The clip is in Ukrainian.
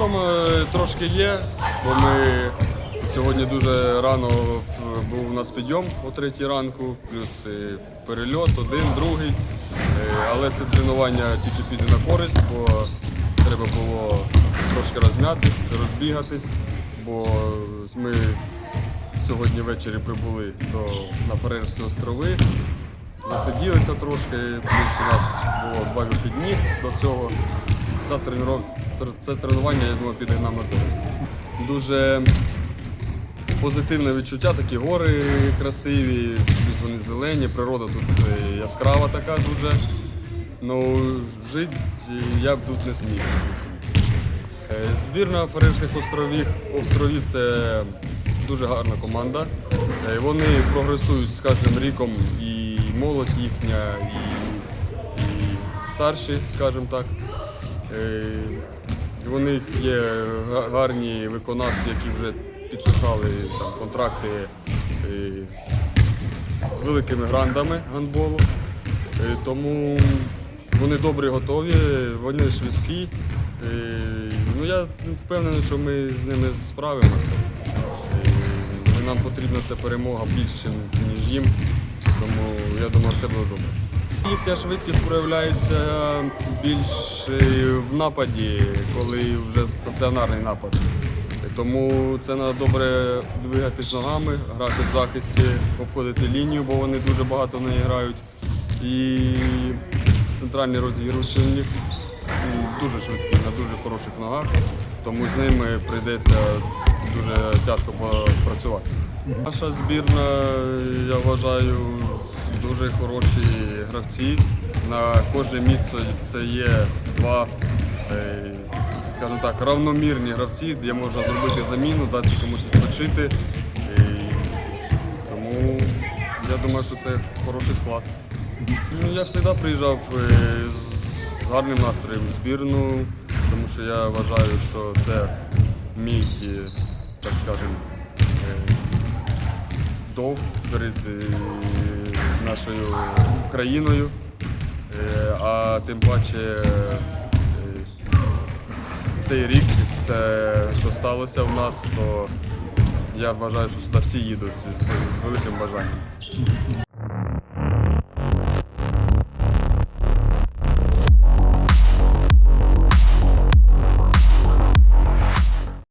втома трошки є, бо ми сьогодні дуже рано був у нас підйом о третій ранку, плюс е, перельот, один, другий. Е, Але це тренування тільки піде на користь, бо треба було трошки розм'ятись, розбігатись, бо ми сьогодні ввечері прибули до, на Фарерські острови. Засиділися трошки, плюс у нас було два вихідні до цього. Це, тренувань, це тренування, я думаю, піде нам на користь. Дуже позитивне відчуття, такі гори красиві, вони зелені, природа тут е, яскрава така дуже. Ну, жити я б тут не зміг. Е, Збірна Фарерських островів, островів це дуже гарна команда. Е, Вони прогресують з кожним ріком і молодь їхня, і, і старші, скажімо так. Е, них є гарні виконавці, які вже підписали там, контракти е, з- великими грандами гандболу. Е, Тому вони добре готові, вони швидкі. Ну, я впевнений, що ми з ними справимося. Нам потрібна ця перемога більше, ніж їм. Тому я думаю, все буде добре. Їхня швидкість проявляється більш в нападі, коли вже стаціонарний напад. Тому це треба добре двигатись ногами, грати в захисті, обходити лінію, бо вони дуже багато в неї грають. І центральний розігрушник м, дуже швидкий, на дуже хороших ногах, тому з ними прийдеться дуже тяжко попрацювати. Наша збірна, я вважаю, дуже хороші гравці. На кожне місце це є два, е, скажімо так, равномірні гравці, де можна зробити заміну, дати комусь відпочити. І тому я думаю, що це хороший склад. Ну, я завжди приїжджав е, з гарним настроєм в збірну, тому що я вважаю, що це мій, е, так скажемо, е, довг перед е, нашою країною. А тим паче цей рік, це що сталося в нас, то я вважаю, що сюди всі їдуть з великим бажанням.